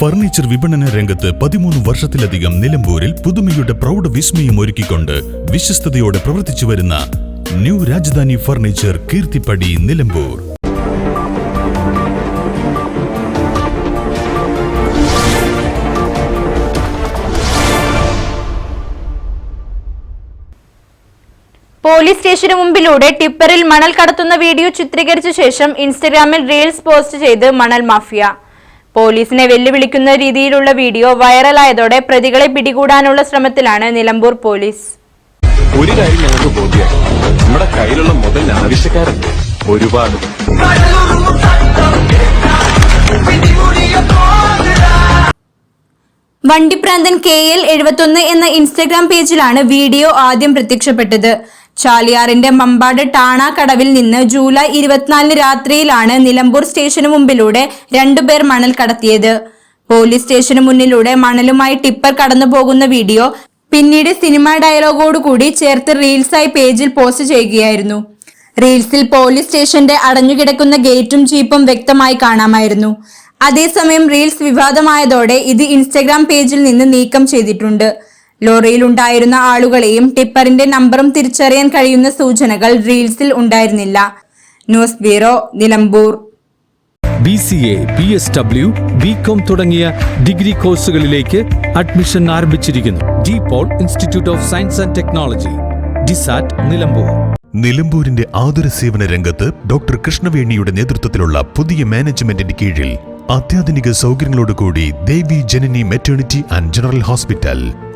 Furniture വിപണന രംഗത്ത് പതിമൂന്ന് വർഷത്തിലധികം നിലമ്പൂരിൽ പുതുമയുടെ പ്രൗഢ വിസ്മയം ഒരുക്കിക്കൊണ്ട് വിശ്വസ്തയോടെ പ്രവർത്തിച്ചു വരുന്ന new Rajadhani furniture Keerthippadi Nilambur. Police സ്റ്റേഷന് മുമ്പിലൂടെ ടിപ്പറിൽ മണൽ കടത്തുന്ന വീഡിയോ ചിത്രീകരിച്ച ശേഷം ഇൻസ്റ്റഗ്രാമിൽ റീൽസ് പോസ്റ്റ് ചെയ്ത് മണൽ മാഫിയ. പോലീസിനെ വെല്ലുവിളിക്കുന്ന രീതിയിലുള്ള വീഡിയോ വൈറലായതോടെ പ്രതികളെ പിടികൂടാനുള്ള ശ്രമത്തിലാണ് നിലമ്പൂർ പോലീസ്. ഒരു കാര്യം ഞങ്ങൾക്ക് ബോധ്യമായി നമ്മുടെ കയ്യിലുള്ള മുതൽ ആവശ്യക്കാരുണ്ട് ഒരുപാട്. വണ്ടിപ്രാന്തൻ കെ എൽ എഴുപത്തൊന്ന് എന്ന ഇൻസ്റ്റഗ്രാം പേജിലാണ് വീഡിയോ ആദ്യം പ്രത്യക്ഷപ്പെട്ടത്. ചാലിയാറിന്റെ മമ്പാട് ടാണ കടവിൽ നിന്ന് ജൂലൈ ഇരുപത്തിനാലിന് രാത്രിയിലാണ് നിലമ്പൂർ സ്റ്റേഷന് മുമ്പിലൂടെ രണ്ടുപേർ മണൽ കടത്തിയത്. പോലീസ് സ്റ്റേഷന് മുന്നിലൂടെ മണലുമായി ടിപ്പർ കടന്നു പോകുന്ന വീഡിയോ പിന്നീട് സിനിമ ഡയലോഗോടുകൂടി ചേർത്ത് റീൽസായി പേജിൽ പോസ്റ്റ് ചെയ്യുകയായിരുന്നു. റീൽസിൽ പോലീസ് സ്റ്റേഷന്റെ അടഞ്ഞുകിടക്കുന്ന ഗേറ്റും ജീപ്പും വ്യക്തമായി കാണാമായിരുന്നു. അതേസമയം റീൽസ് വിവാദമായതോടെ ഇത് ഇൻസ്റ്റഗ്രാം പേജിൽ നിന്ന് നീക്കം ചെയ്തിട്ടുണ്ട്. ലോറിയിലുണ്ടായിരുന്ന ആളുകളെയും ടിപ്പറിന്റെ നമ്പറും തിരിച്ചറിയാൻ കഴിയുന്ന സൂചനകൾ റീൽസിൽ ഉണ്ടായിരുന്നില്ല. News bureau Nilambur. B C A B S W B com തുടങ്ങിയ ഡിഗ്രി കോഴ്സുകളിലേക്ക് അഡ്മിഷൻ ആരംഭിച്ചിരിക്കുന്നു. De Paul institute of science and technology DISAT Nilambur. നിലമ്പൂരിന്റെ ആതുര സേവന രംഗത്ത് ഡോക്ടർ കൃഷ്ണവേണിയുടെ നേതൃത്വത്തിലുള്ള പുതിയ മാനേജ്മെന്റിന്റെ കീഴിൽ അത്യാധുനിക സൗകര്യങ്ങളോടുകൂടി Devi Janani maternity and general hospital